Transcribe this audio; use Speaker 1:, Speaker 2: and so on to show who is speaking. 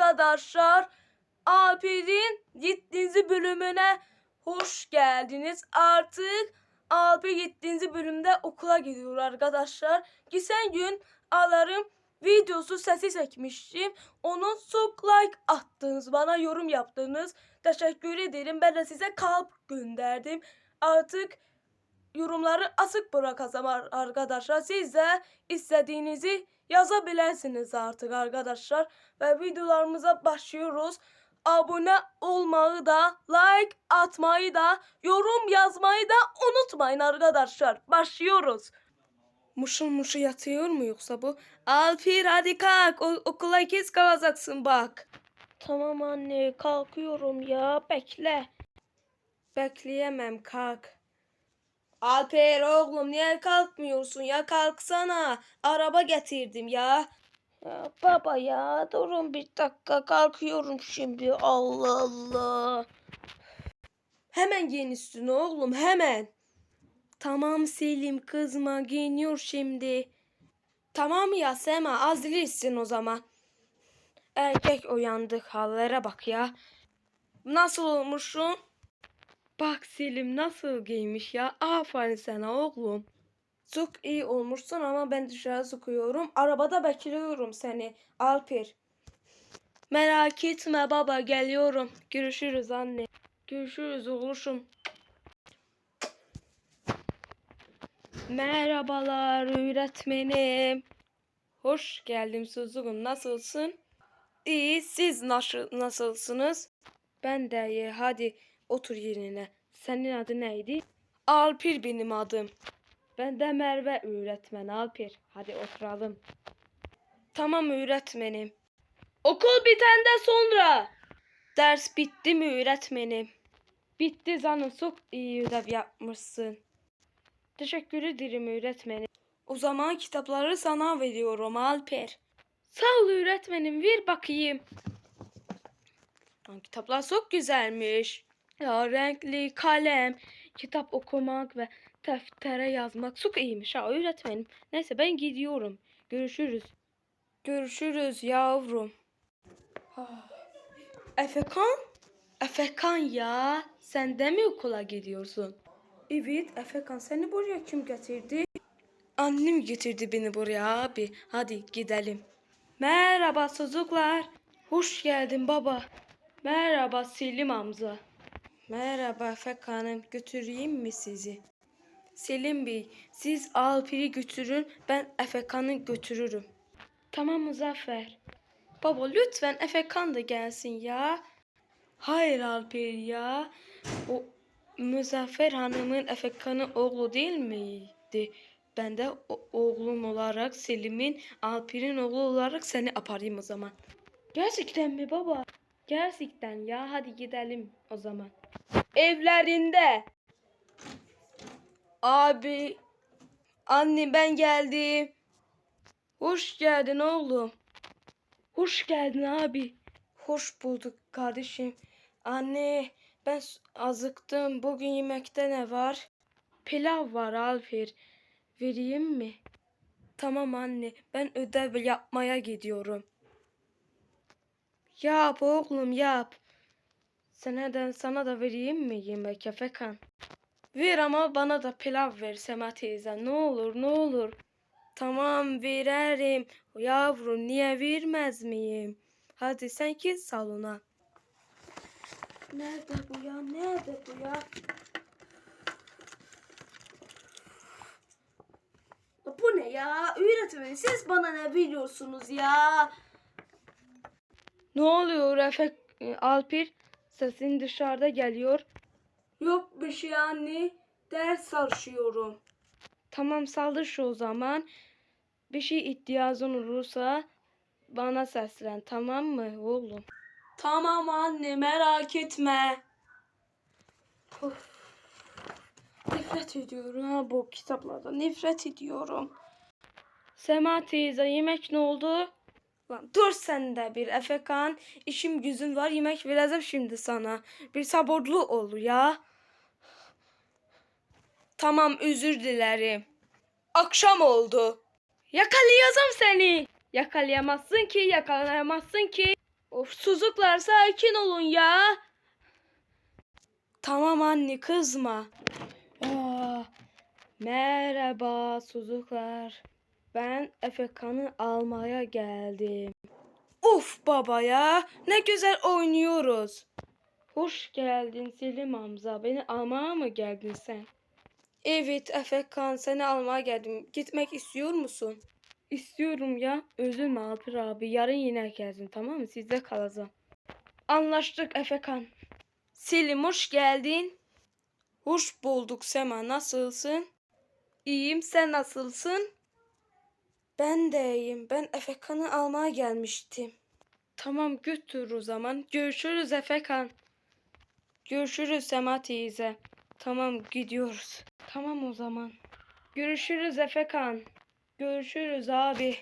Speaker 1: arkadaşlar. Alper'in gittiğiniz bölümüne hoş geldiniz. Artık Alper gittiğiniz bölümde okula gidiyor arkadaşlar. Geçen gün alarım videosu sesi çekmiştim. Onu çok like attınız. Bana yorum yaptınız. Teşekkür ederim. Ben de size kalp gönderdim. Artık yorumları açık bırakacağım ar- arkadaşlar. Siz de istediğinizi yazabilirsiniz artık arkadaşlar. Ve videolarımıza başlıyoruz. Abone olmayı da, like atmayı da, yorum yazmayı da unutmayın arkadaşlar. Başlıyoruz. Muşul muşu yatıyor mu yoksa bu? Alpir hadi kalk. O- okula geç kalacaksın bak. Tamam anne kalkıyorum ya bekle. Bekleyemem kalk. Alper oğlum niye kalkmıyorsun ya kalksana. Araba getirdim ya. Ya baba ya durun bir dakika kalkıyorum şimdi Allah Allah. Hemen giyin üstüne oğlum hemen. Tamam Selim kızma giyiniyor şimdi. Tamam ya Sema az değilsin o zaman. Erkek uyandık hallere bak ya. Nasıl olmuşsun? Bak Selim nasıl giymiş ya. Aferin sana oğlum. Çok iyi olmuşsun ama ben dışarı sıkıyorum. Arabada bekliyorum seni Alper. Merak etme baba geliyorum. Görüşürüz anne. Görüşürüz oğluşum. Merhabalar öğretmenim. Hoş geldin Suzukum. Nasılsın? İyi. Siz nasıl, nasılsınız? Ben de iyi. Hadi otur yerine. Senin adı neydi? Alpir benim adım. Ben de Merve öğretmen Alpir. Hadi oturalım. Tamam öğretmenim. Okul bitenden sonra. Ders bitti mi öğretmenim? Bitti canım çok iyi ödev yapmışsın. Teşekkür ederim öğretmenim. O zaman kitapları sana veriyorum Alper. Sağ ol öğretmenim ver bakayım. Kitaplar çok güzelmiş. Ya renkli kalem, kitap okumak ve deftere yazmak çok iyiymiş ha öğretmenim. Neyse ben gidiyorum. Görüşürüz. Görüşürüz yavrum. Ah. Efekan? Efekan ya. Sen de mi okula gidiyorsun? Evet Efekan seni buraya kim getirdi? Annem getirdi beni buraya abi. Hadi gidelim. Merhaba çocuklar. Hoş geldin baba. Merhaba Selim amca. Merhaba Efekan'ım. Götüreyim mi sizi? Selim Bey, siz Alpir'i götürün, ben Efekan'ı götürürüm. Tamam Muzaffer. Baba lütfen Efekan da gelsin ya. Hayır Alpir ya. O Muzaffer Hanım'ın Efekan'ın oğlu değil miydi? Ben de o- oğlum olarak Selim'in Alpir'in oğlu olarak seni aparayım o zaman. Gerçekten mi baba? Gerçekten ya hadi gidelim o zaman. Evlerinde. Abi, anne ben geldim. Hoş geldin oğlum. Hoş geldin abi. Hoş bulduk kardeşim. Anne ben azıktım. Bugün yemekte ne var? Pilav var Alper. Vereyim mi? Tamam anne. Ben ödev yapmaya gidiyorum. Yap oğlum yap. Sana da, sana da vereyim mi yemek Efekan? Ver ama bana da pilav ver Sema teyze. Ne olur ne olur. Tamam veririm. Yavrum niye vermez miyim? Hadi sen git salona. Nerede bu ya? Nerede bu ya? Bu ne ya? Öğretmenim siz bana ne biliyorsunuz ya? Ne oluyor Efek e, Alpir? Sesin dışarıda geliyor. Yok bir şey anne. Ders çalışıyorum. Tamam saldır o zaman. Bir şey ihtiyacın olursa bana seslen tamam mı oğlum? Tamam anne merak etme. Of. Nefret ediyorum ha bu kitaplardan. Nefret ediyorum. Sema teyze yemek ne oldu? Lan dur sen de bir Efekan. İşim gücüm var yemek vereceğim şimdi sana. Bir sabırlı ol ya. Tamam özür dilerim. Akşam oldu. Yakalayacağım seni. Yakalayamazsın ki yakalayamazsın ki. Of çocuklar sakin olun ya. Tamam anne kızma. Aa, merhaba çocuklar. Ben Efekan'ı almaya geldim. Of baba ya ne güzel oynuyoruz. Hoş geldin Selim Hamza. Beni almaya mı geldin sen? Evet Efekan seni almaya geldim. Gitmek istiyor musun? İstiyorum ya. Üzülme Alpır abi. Yarın yine gelsin tamam mı? Sizde kalacağım. Anlaştık Efekan. Selim hoş geldin. Hoş bulduk Sema. Nasılsın? İyiyim. Sen nasılsın? Ben de iyiyim. Ben Efekan'ı almaya gelmiştim. Tamam götür o zaman. Görüşürüz Efekan. Görüşürüz Sema teyze. Tamam gidiyoruz. Tamam o zaman. Görüşürüz Efekan. Görüşürüz abi.